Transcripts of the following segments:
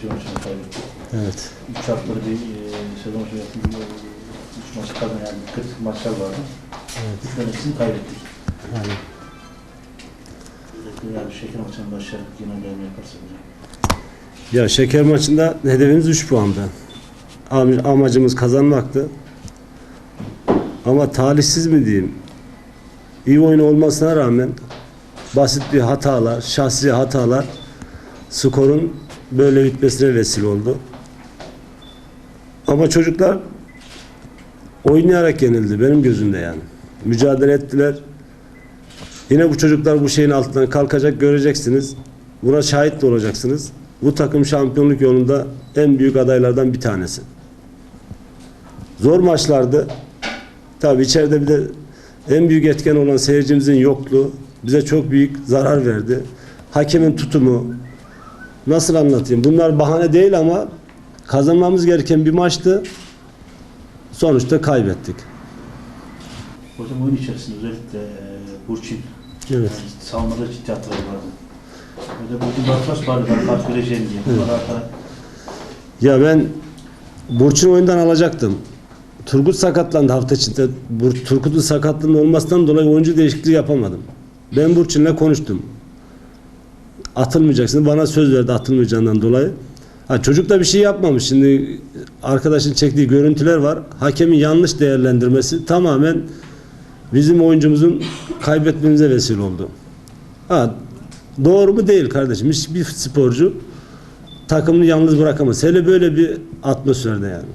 Şehir maçını kaybettik. Evet. Üç haftadır bir e, sezon bir e, üç maçı kazan yani kritik maçlar vardı. Evet. Üç tanesini kaybettik. Yani yani şeker maçının başarılı yine gelme yaparsa hocam. Ya şeker maçında hedefimiz 3 puandı. Am- Amacımız kazanmaktı. Ama talihsiz mi diyeyim? İyi oyun olmasına rağmen basit bir hatalar, şahsi hatalar skorun böyle bitmesine vesile oldu. Ama çocuklar oynayarak yenildi benim gözümde yani. Mücadele ettiler. Yine bu çocuklar bu şeyin altından kalkacak göreceksiniz. Buna şahit de olacaksınız. Bu takım şampiyonluk yolunda en büyük adaylardan bir tanesi. Zor maçlardı. Tabii içeride bir de en büyük etken olan seyircimizin yokluğu bize çok büyük zarar verdi. Hakemin tutumu nasıl anlatayım? Bunlar bahane değil ama kazanmamız gereken bir maçtı. Sonuçta kaybettik. Hocam oyun içerisinde özellikle e, Burçin Evet. yani savunmada ciddi hatalar vardı. De Burçin Barbaros vardı ben kart vereceğim diye. Hata. Ya ben Burçin oyundan alacaktım. Turgut sakatlandı hafta içinde. Turgut'un sakatlığının olmasından dolayı oyuncu değişikliği yapamadım. Ben Burçin'le konuştum. Atılmayacaksın. Bana söz verdi atılmayacağından dolayı. Ha, çocuk da bir şey yapmamış. Şimdi arkadaşın çektiği görüntüler var. Hakemin yanlış değerlendirmesi tamamen bizim oyuncumuzun kaybetmemize vesile oldu. Ha, doğru mu değil kardeşim. Hiçbir sporcu takımını yalnız bırakamaz. Hele böyle bir atmosferde yani.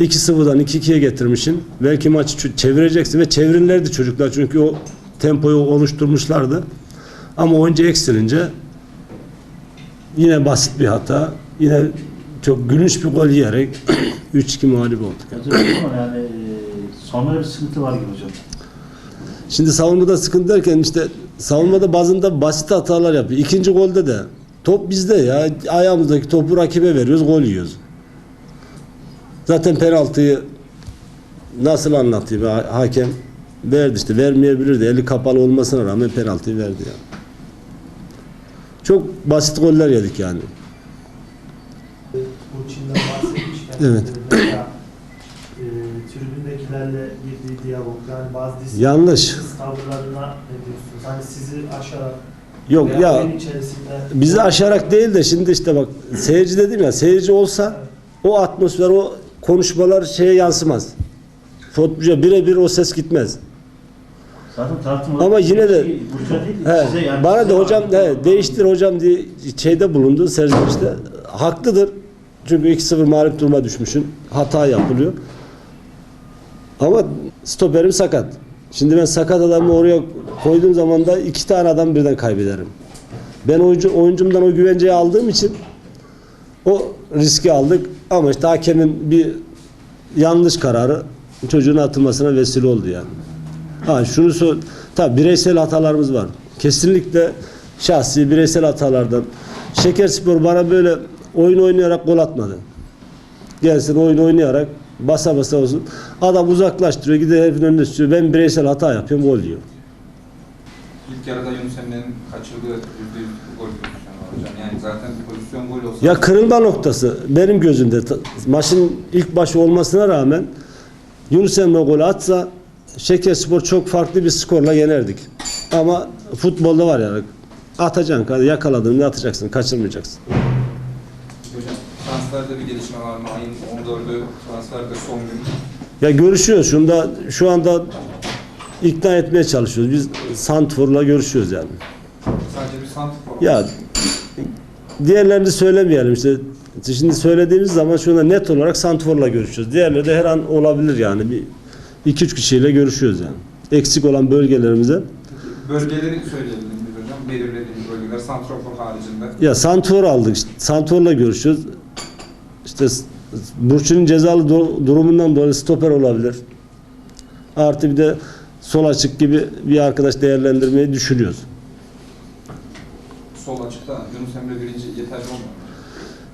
2-0'dan 2-2'ye getirmişsin. Belki maçı çevireceksin ve çevirirlerdi çocuklar çünkü o tempoyu oluşturmuşlardı. Ama oyuncu eksilince yine basit bir hata. Yine çok gülünç bir gol yiyerek 3-2 mağlup olduk. Ama yani e, sonra bir sıkıntı var gibi hocam. Şimdi savunmada sıkıntı derken işte savunmada bazında basit hatalar yapıyor. İkinci golde de top bizde ya. Ayağımızdaki topu rakibe veriyoruz, gol yiyoruz. Zaten penaltıyı nasıl anlatayım ha- hakem verdi işte vermeyebilirdi. Eli kapalı olmasına rağmen penaltıyı verdi ya. Çok basit goller yedik yani. Burçin'den bahsetmişken Evet. e, mesela, e, tribündekilerle girdiği diyalog yani bazı disiplin Yanlış. tavırlarına ne diyorsunuz? Hani sizi aşarak Yok veya ya oyun içerisinde bizi aşarak değil de şimdi işte bak seyirci dedim ya seyirci olsa o atmosfer o konuşmalar şeye yansımaz. Futbolcuya birebir o ses gitmez. Zaten tartım Ama yine de- Burçin'e değil He, size yani. bana da hocam he, değiştir hocam diye şeyde bulundu serzenişte. Haklıdır. Çünkü 2-0 mağlup duruma düşmüşsün. Hata yapılıyor. Ama stoperim sakat. Şimdi ben sakat adamı oraya koyduğum zaman da iki tane adam birden kaybederim. Ben oyuncu, oyuncumdan o güvenceyi aldığım için o riski aldık. Ama işte hakemin bir yanlış kararı çocuğun atılmasına vesile oldu yani. Ha şunu sor, tabi bireysel hatalarımız var. Kesinlikle şahsi bireysel hatalardan. Şekerspor bana böyle oyun oynayarak gol atmadı. Gelsin oyun oynayarak basa basa olsun. Adam uzaklaştırıyor gidiyor herifin önüne sürüyor. Ben bireysel hata yapıyorum gol yiyor. İlk yarıda Yunus Emre'nin kaçırdığı %100 gol pozisyonu var hocam. Yani zaten pozisyon gol olsa... Ya kırılma noktası benim gözümde maçın ilk başı olmasına rağmen Yunus Emre gol atsa Şekerspor çok farklı bir skorla yenerdik. Ama futbolda var yani atacaksın yakaladın ne atacaksın kaçırmayacaksın. Hocam transferde bir gelişme var mı? Ayın 14'ü transferde son gün. Ya görüşüyoruz. Şunda şu anda ikna etmeye çalışıyoruz. Biz Santfor'la görüşüyoruz yani. Sadece bir santrfor. Ya diğerlerini söylemeyelim işte. Şimdi söylediğimiz zaman şu anda net olarak Santfor'la görüşüyoruz. Diğerleri de her an olabilir yani. Bir iki üç kişiyle görüşüyoruz yani. Eksik olan bölgelerimize. Bölgeleri söyleyelim hocam. Belirlediğimiz bölgeler santrafor haricinde. Ya Santfor aldık. işte. Santfor'la görüşüyoruz. İşte Burçin'in cezalı dur- durumundan dolayı stoper olabilir. Artı bir de sol açık gibi bir arkadaş değerlendirmeyi düşünüyoruz. Sol açıkta Yunus Emre birinci yeterli olmuyor. mu?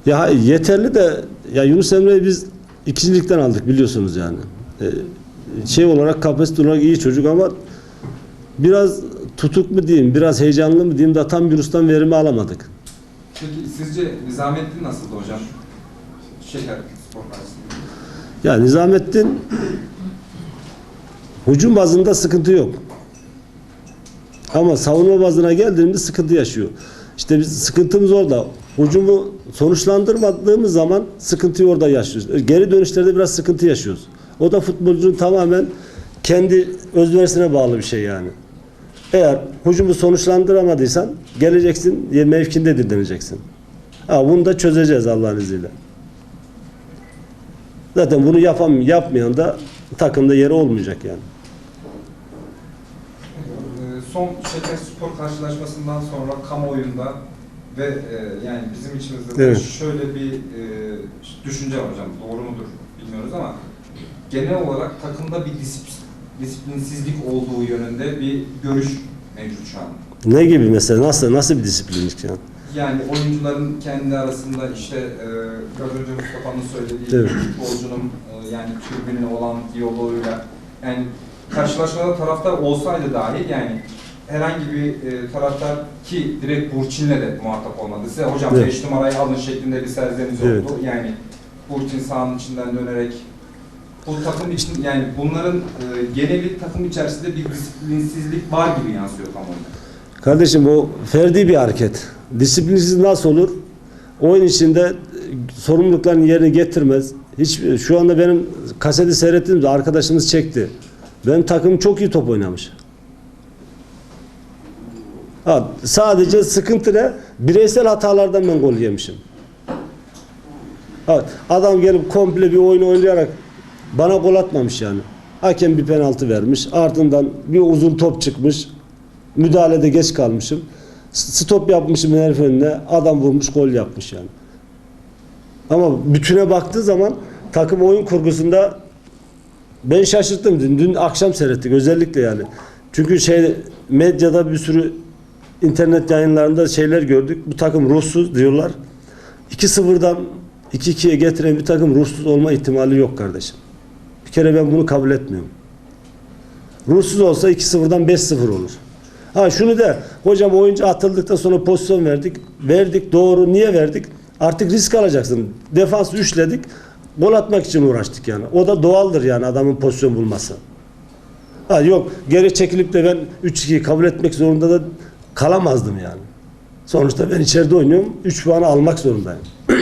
Ya yeterli de ya Yunus Emre'yi biz ikincilikten aldık biliyorsunuz yani. Ee, şey olarak kapasite olarak iyi çocuk ama biraz tutuk mu diyeyim, biraz heyecanlı mı diyeyim de tam Yunus'tan verimi alamadık. Peki sizce Nizamettin nasıldı hocam? Şeker spor karşısında. Ya Nizamettin hücum bazında sıkıntı yok. Ama savunma bazına geldiğinde sıkıntı yaşıyor. İşte biz sıkıntımız orada. Hücumu sonuçlandırmadığımız zaman sıkıntıyı orada yaşıyoruz. Geri dönüşlerde biraz sıkıntı yaşıyoruz. O da futbolcunun tamamen kendi özverisine bağlı bir şey yani. Eğer hücumu sonuçlandıramadıysan geleceksin mevkinde dinleneceksin. Ha, bunu da çözeceğiz Allah'ın izniyle. Zaten bunu yapam yapmayan da takımda yeri olmayacak yani. Ee, Son Şeker Spor karşılaşmasından sonra kamuoyunda ve e, yani bizim içimizde de Evet. şöyle bir e, düşünce var hocam. Doğru mudur bilmiyoruz ama genel olarak takımda bir disiplin, disiplinsizlik olduğu yönünde bir görüş mevcut şu an. Ne gibi mesela nasıl nasıl bir disiplinlik yani? Yani oyuncuların kendi arasında işte e, önce Mustafa'nın söylediği Evet. futbolcunun e, yani tribünle olan diyaloğuyla yani karşılaşmada taraftar olsaydı dahi yani herhangi bir e, taraftar ki direkt Burçin'le de muhatap olmadı. Size hocam Evet. 5 numarayı alın şeklinde bir serzeniz Evet. oldu. Yani Burçin sahanın içinden dönerek bu takım için yani bunların e, geneli takım içerisinde bir disiplinsizlik var gibi yansıyor kamuoyuna. Kardeşim o ferdi bir hareket. Disiplinsiz nasıl olur? Oyun içinde e, sorumluluklarını yerine getirmez. Hiç şu anda benim kaseti seyrettiğimde arkadaşımız çekti. Benim takım çok iyi top oynamış. Ha, sadece sıkıntı ne? Bireysel hatalardan ben gol yemişim. Ha, adam gelip komple bir oyun oynayarak bana gol atmamış yani. Hakem bir penaltı vermiş. Ardından bir uzun top çıkmış. Müdahalede geç kalmışım. Stop yapmışım herif önüne. Adam vurmuş gol yapmış yani. Ama bütüne baktığı zaman takım oyun kurgusunda ben şaşırttım. Dün, dün akşam seyrettik özellikle yani. Çünkü şey medyada bir sürü internet yayınlarında şeyler gördük. Bu takım ruhsuz diyorlar. 2-0'dan 2-2'ye getiren bir takım ruhsuz olma ihtimali yok kardeşim. Bir kere ben bunu kabul etmiyorum. Ruhsuz olsa 2-0'dan 5-0 olur. Ha şunu da hocam oyuncu atıldıktan sonra pozisyon verdik. Verdik doğru. Niye verdik? Artık risk alacaksın. Defans üçledik. Gol atmak için uğraştık yani. O da doğaldır yani adamın pozisyon bulması. Ha yok geri çekilip de ben 3-2'yi kabul etmek zorunda da kalamazdım yani. Sonuçta ben içeride oynuyorum. 3 puanı almak zorundayım.